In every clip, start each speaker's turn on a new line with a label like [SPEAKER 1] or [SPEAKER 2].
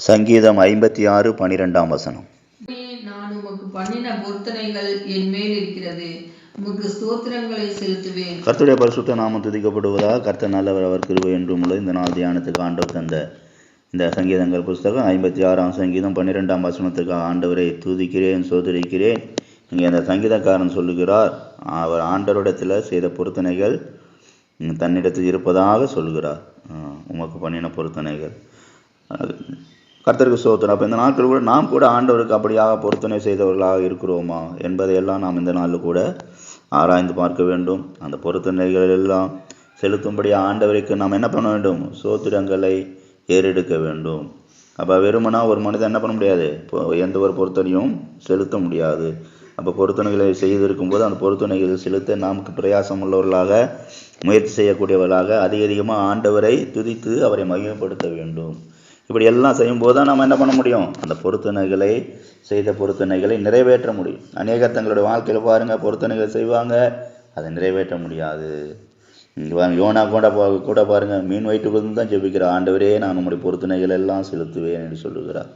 [SPEAKER 1] சங்கீதம் ஐம்பத்தி ஆறு பனிரெண்டாம் வசனம்.
[SPEAKER 2] நான் உமக்கு பண்ணின பொருத்தனைகள் என் மேல் இருக்கிறது. உமக்கு ஸ்தோத்திரங்களை செலுத்துவேன்.
[SPEAKER 1] கர்த்தருடைய பரிசுத்த நாமம் துதிக்கப்படுவதாக கர்த்தர் நல்லவர் அவர் கிருபை என்றும் உள்ள இந்த நாள் தியானத்துக்கு ஆண்டவர் தந்த இந்த சங்கீதங்கள் புஸ்தகம் ஐம்பத்தி ஆறாம் சங்கீதம் பன்னிரெண்டாம் வசனத்துக்கு ஆண்டவரை துதிக்கிறேன் சோதரிக்கிறேன் இங்கே அந்த சங்கீதக்காரன் சொல்லுகிறார் அவர் ஆண்டவரிடத்தில் செய்த பொருத்தனைகள் தன்னிடத்தில் இருப்பதாக சொல்லுகிறார். ஆ, உமக்கு பண்ணின பொருத்தனைகள். அது கர்த்தருக்கு சோத்திரம். அப்போ இந்த நாட்கள் கூட நாம் கூட ஆண்டவருக்கு அப்படியாக பொருத்தனை செய்தவர்களாக இருக்கிறோமா என்பதையெல்லாம் நாம் இந்த நாளில் கூட ஆராய்ந்து பார்க்க வேண்டும். அந்த பொருத்தனைகள் எல்லாம் செலுத்தும்படி ஆண்டவருக்கு நாம் என்ன பண்ண வேண்டும்? சோத்திரங்களை ஏறெடுக்க வேண்டும். அப்போ வெறுமனா ஒரு மனிதன் என்ன பண்ண முடியாது? இப்போ எந்த ஒரு பொருத்தனையும் செலுத்த முடியாது. அப்போ பொருத்தனைகளை செய்திருக்கும் போது அந்த பொருத்தனைகளை செலுத்த நமக்கு பிரயாசம் உள்ளவர்களாக முயற்சி செய்யக்கூடியவர்களாக அதிக அதிகமாக ஆண்டவரை துதித்து அவரை மகிமைப்படுத்த வேண்டும். இப்படி எல்லாம் செய்யும்போது தான் நம்ம என்ன பண்ண முடியும்? அந்த பொருத்தனைகளை செய்த பொருத்தனைகளை நிறைவேற்ற முடியும். அநேகர் தங்களுடைய வாழ்க்கையில் பாருங்கள் பொருத்தனைகள் செய்வாங்க அதை நிறைவேற்ற முடியாது. இங்கே யோனா கூட பா- கூட பாருங்கள் மீன் வயிற்றுக்கு தான் ஜெபிக்கிறார் ஆண்டவரே நான் உங்களுடைய பொருத்தனைகள் எல்லாம் செலுத்துவேன் என்று சொல்லுகிறார்.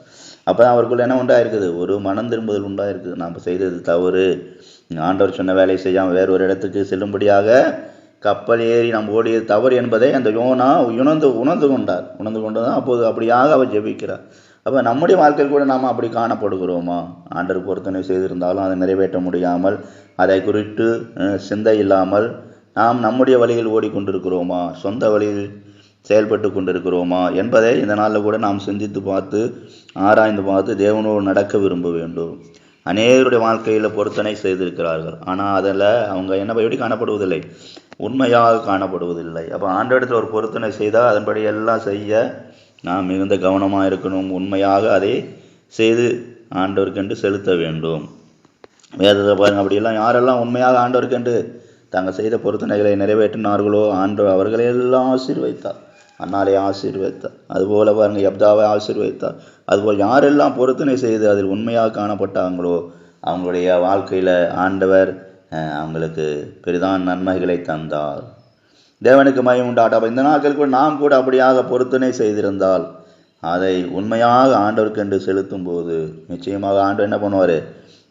[SPEAKER 1] அப்போ தான் அவருக்குள்ள என்ன உண்டாயிருக்குது? ஒரு மனம் திரும்புதல் உண்டாயிருக்குது. நாம் செய்தது தவறு. ஆண்டவர் சொன்ன வேலையை செய்யாமல் வேறு ஒரு இடத்துக்கு செல்லும்படியாக கப்பல் ஏறி நாம் ஓடியது தவறு என்பதை அந்த யோனா உணர்ந்து உணர்ந்து கொண்டார். உணர்ந்து கொண்டு தான் அப்போது அப்படியாக அவர் ஜெபிக்கிறார். அப்போ நம்முடைய வாழ்க்கையில் கூட நாம் அப்படி காணப்படுகிறோமா? ஆண்டர் பொருத்தனை செய்திருந்தாலும் அதை நிறைவேற்ற முடியாமல் அதை குறித்து சிந்தை இல்லாமல் நாம் நம்முடைய வழியில் ஓடிக்கொண்டிருக்கிறோமா? சொந்த வழியில் செயல்பட்டு கொண்டிருக்கிறோமா? என்பதை இந்த நாளில் கூட நாம் சிந்தித்து பார்த்து ஆராய்ந்து பார்த்து தேவனோடு நடக்க விரும்ப வேண்டும். அநேகருடைய வாழ்க்கையில் பொருத்தனை செய்திருக்கிறார்கள். ஆனால் அதில் அவங்க என்ன எப்படி காணப்படுவதில்லை? உண்மையாக காணப்படுவதில்லை. அப்போ ஆண்டவரிடத்தில் ஒரு பொருத்தனை செய்தால் அதன்படி எல்லாம் செய்ய நாம் மிகுந்த கவனமாக இருக்கணும். உண்மையாக அதை செய்து ஆண்டவருக்கென்று செலுத்த வேண்டும். வேதத்தை பாருங்க அப்படியெல்லாம் யாரெல்லாம் உண்மையாக ஆண்டவருக்கென்று தாங்கள் செய்த பொருத்தனைகளை நிறைவேற்றினார்களோ ஆண்டவர் அவர்களை எல்லாம் ஆசீர்வைத்தார் அன்னாலே ஆசீர்வைத்தார் அதுபோல் பாருங்கள் எப்தாவை ஆசீர்வைத்தார் அதுபோல் யாரெல்லாம் பொருத்தனை செய்து அதில் உண்மையாக காணப்பட்டாங்களோ அவங்களுடைய வாழ்க்கையில் ஆண்டவர் அவங்களுக்கு பெரிதான் நன்மைகளை தந்தார். தேவனுக்கு மயம் உண்டாட்டா அப்போ இந்த நாட்கள் கூட நாம் கூட அப்படியாக பொருத்தனை செய்திருந்தால் அதை உண்மையாக ஆண்டவருக்கென்று செலுத்தும் போது நிச்சயமாக ஆண்டவர் என்ன பண்ணுவார்?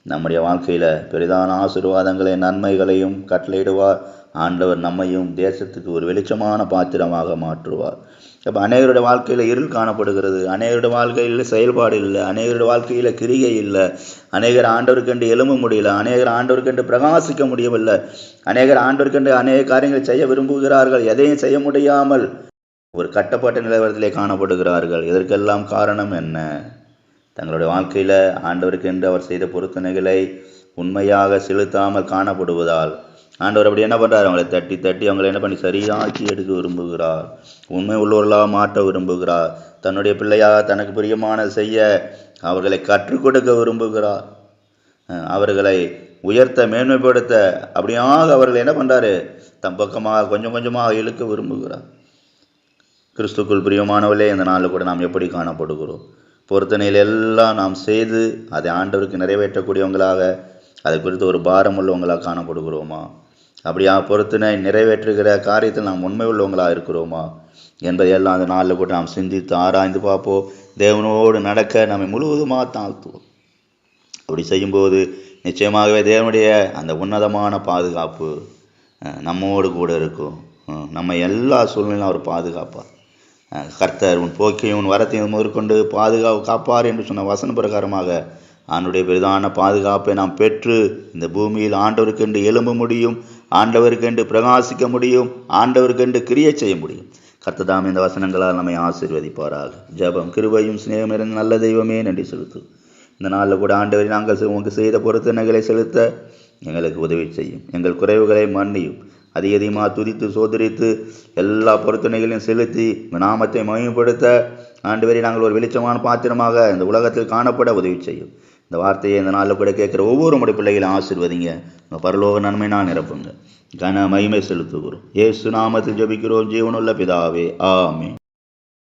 [SPEAKER 1] நம்முடைய வாழ்க்கையில் பெரிதான ஆசீர்வாதங்களை நன்மைகளையும் கட்டளையிடுவார். ஆண்டவர் நம்மையும் தேசத்துக்கு ஒரு வெளிச்சமான பாத்திரமாக மாற்றுவார். அப்போ அநேகருடைய வாழ்க்கையில் இருள் காணப்படுகிறது. அநேகருடைய வாழ்க்கையில் செயல்பாடு இல்லை. அநேகருடைய வாழ்க்கையில் கிரிகை இல்லை. அநேகர் ஆண்டவருக்கென்று எழும்ப முடியல. அநேகர் ஆண்டவருக்கென்று பிரகாசிக்க முடியவில்லை. அநேகர் ஆண்டவருக்கென்று அநேக காரியங்களை செய்ய விரும்புகிறார்கள். எதையும் செய்ய முடியாமல் ஒரு கட்டப்பட்ட நிலவரத்திலே காணப்படுகிறார்கள். இதற்கெல்லாம் காரணம் என்ன? தங்களுடைய வாழ்க்கையில் ஆண்டவருக்கு என்று அவர் செய்த பொருத்தனைகளை உண்மையாக செலுத்தாமல் காணப்படுவதால் ஆண்டவர் அப்படி என்ன பண்ணுறார் அவங்களை தட்டி தட்டி அவங்களை என்ன பண்ணி சரியாக்கி எடுக்க விரும்புகிறார். உண்மை உள்ளவர்களாக மாற்ற விரும்புகிறார். தன்னுடைய பிள்ளையாக தனக்கு பிரியமான செய்ய அவர்களை கற்றுக் கொடுக்க விரும்புகிறார். அவர்களை உயர்த்த மேன்மைப்படுத்த அப்படியாக அவர்கள் என்ன பண்ணுறாரு தம் பக்கமாக கொஞ்சம் கொஞ்சமாக இழுக்க விரும்புகிறார். கிறிஸ்துக்குள் பிரியமானவர்களே இந்த நாளில் கூட நாம் எப்படி காணப்படுகிறோம்? பொருத்தனையில் எல்லாம் நாம் செய்து அதை ஆண்டவருக்கு நிறைவேற்றக்கூடியவங்களாக அதை குறித்து ஒரு பாரம் உள்ளவங்களாக காணப்படுகிறோமா? அப்படியா பொருத்தனை நிறைவேற்றுகிற காரியத்தில் நாம் உண்மை உள்ளவங்களாக இருக்கிறோமா? என்பதையெல்லாம் அந்த நாளில் கூட நாம் சிந்தித்து ஆராய்ந்து பார்ப்போம். தேவனோடு நடக்க நம்மை முழுவதுமாக தாழ்த்துவோம். அப்படி செய்யும்போது நிச்சயமாகவே தேவனுடைய அந்த உன்னதமான பாதுகாப்பு நம்மோடு கூட இருக்கும். நம்ம எல்லா சூழ்நிலையும் அவர் பாதுகாப்பார். கர்த்தர் உன் போக்கையும் உன் வரத்தையும் முதற்கொண்டு பாதுகாப்பு காப்பார் என்று சொன்ன வசன பிரகாரமாக ஆண்டுடைய பெரிதான பாதுகாப்பை நாம் பெற்று இந்த பூமியில் ஆண்டவருக்கென்று எழும்ப முடியும் ஆண்டவருக்கென்று பிரகாசிக்க முடியும் ஆண்டவருக்கென்று கிரியை செய்ய முடியும். கர்த்ததாம் இந்த வசனங்களால் நம்மை ஆசீர்வதிப்பாராக. ஜெபம் கிருபையும் சிநேகம் இருந்த நல்ல தெய்வமே நன்றி செலுத்து. இந்த நாளில் கூட ஆண்டவரை நாங்கள் உங்களுக்கு உமக்கு செய்த பொருத்தனைகளை செலுத்த எங்களுக்கு உதவி செய்யும். எங்கள் குறைவுகளை மன்னியும். அதிக அதிகமாக துதித்து சோதரித்து எல்லா பொருத்தனைகளையும் செலுத்தி நாமத்தை மகிமைப்படுத்த ஆண்டவரை நாங்கள் ஒரு வெளிச்சமான பாத்திரமாக இந்த உலகத்தில் காணப்பட உதவி செய்யும். இந்த வார்த்தையை இந்த நாளில் கூட கேட்குற ஒவ்வொரு முறை பிள்ளைகளையும் ஆசிர்வதிங்க. உங்கள் பரலோக நன்மை நான் நிரப்புங்க. கன மகிமை செலுத்துகிறோம். ஏசு நாமத்தில் ஜபிக்கிறோம். ஜீவனுள்ள பிதாவே. ஆமே